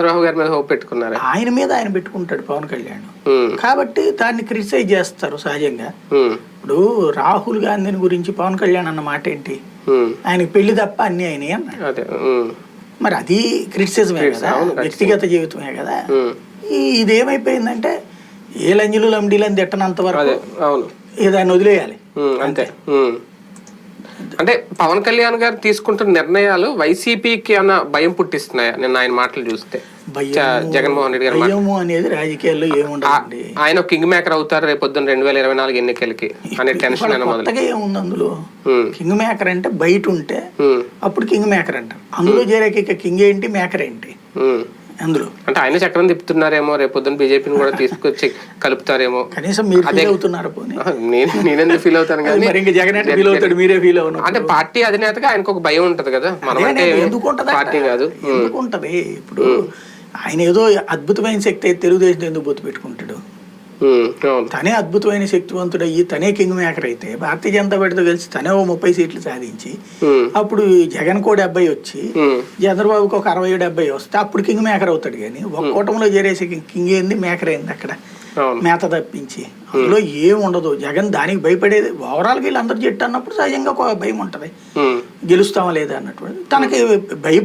రాహు గారి మీద హోప్ పెట్టుకున్నారా? ఆయన మీద ఆయన పెట్టుకుంటాడు పవన్ కళ్యాణ్. కాబట్టి దాన్ని క్రిటిసైజ్ చేస్తారు సహజంగా. ఇప్పుడు రాహుల్ గాంధీని గురించి పవన్ కళ్యాణ్ అన్న మాట ఏంటి? ఆయనకి పెళ్ళి తప్ప అన్ని అయినాయి అన్నాడు. అదే ఉమ్, మరి అది క్రిటిసిజమే కదా. వ్యక్తిగత జీవితమే కదా? ఇదేమైపోయిందంటే ఏ లంజులు లంబడీలని తిట్టనంత వరకు దాన్ని వదిలేయాలి. అంతే. అంటే పవన్ కళ్యాణ్ గారు తీసుకుంటున్న నిర్ణయాలు వైసీపీకి అన్న భయం పుట్టిస్తున్నాయా? నిన్న ఆయన మాటలు చూస్తే. జగన్మోహన్ రెడ్డి గారి భయము అనేది రాజకీయాల్లో ఏముండదండి. ఆయన కింగ్ మేకర్ అవుతారు రేపు పొద్దున్న రెండు వేల ఇరవై నాలుగు ఎన్నికలకి అనే టెన్షన్ కొత్తగా ఏముంది అందులో? కింగ్ మేకర్ అంటే బయట ఉంటే అప్పుడు కింగ్ మేకర్ అంటారు. అందులో చేరాక కింగ్ ఏంటి? మేకర్ ఏంటి. అందులో. అంటే ఆయన చక్రం తిప్పుతున్నారేమో రేపు పొద్దున్న బీజేపీని కూడా తీసుకొచ్చి కలుపుతారేమో. కనీసం మీరు ఫీల్ అవుతున్నారు నేను నేనెందుకు ఫీల్ అవుతాను అది కానీ మరి ఇంకా జగన్ అంటే ఫీల్ అవుతాడు మీరే ఫీల్ అవును అంటే పార్టీ అధినేతగా ఆయనకు ఒక భయం ఉంటది కదా మనం అంటే ఎందుకు ఉంటది పార్టీ కాదు. ఎందుకు ఉంటది? ఇప్పుడు ఆయన ఏదో అద్భుతమైన శక్తి అయితే తెలుగుదేశం ఎందుకు బొత్తు పెట్టుకుంటాడు? తనే అద్భుతమైన శక్తివంతుడు అయ్యి తనే కింగ్ మేకర్ అయితే భారతీయ జనతా పార్టీతో కలిసి తనే ఓ ముప్పై సీట్లు సాధించి అప్పుడు జగన్ కో డెబ్బై వచ్చి చంద్రబాబుకి ఒక అరవై డెబ్బై వస్తే అప్పుడు కింగ్ మేకర్ అవుతాడు కానీ ఒక కూటమిలో చేరేసి కింగ్ ఏంది? మేకర్ ఏంది అక్కడ. మేత తప్పించి. అందులో ఏం ఉండదు. జగన్ దానికి భయపడేది ఓవరాల్గా వీళ్ళందరూ జట్టు అన్నప్పుడు సహజంగా ఒక భయం ఉంటుంది. గెలుస్తామా లేదా అన్నటువంటి తనకి భయ